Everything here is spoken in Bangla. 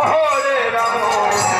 হরে রাম।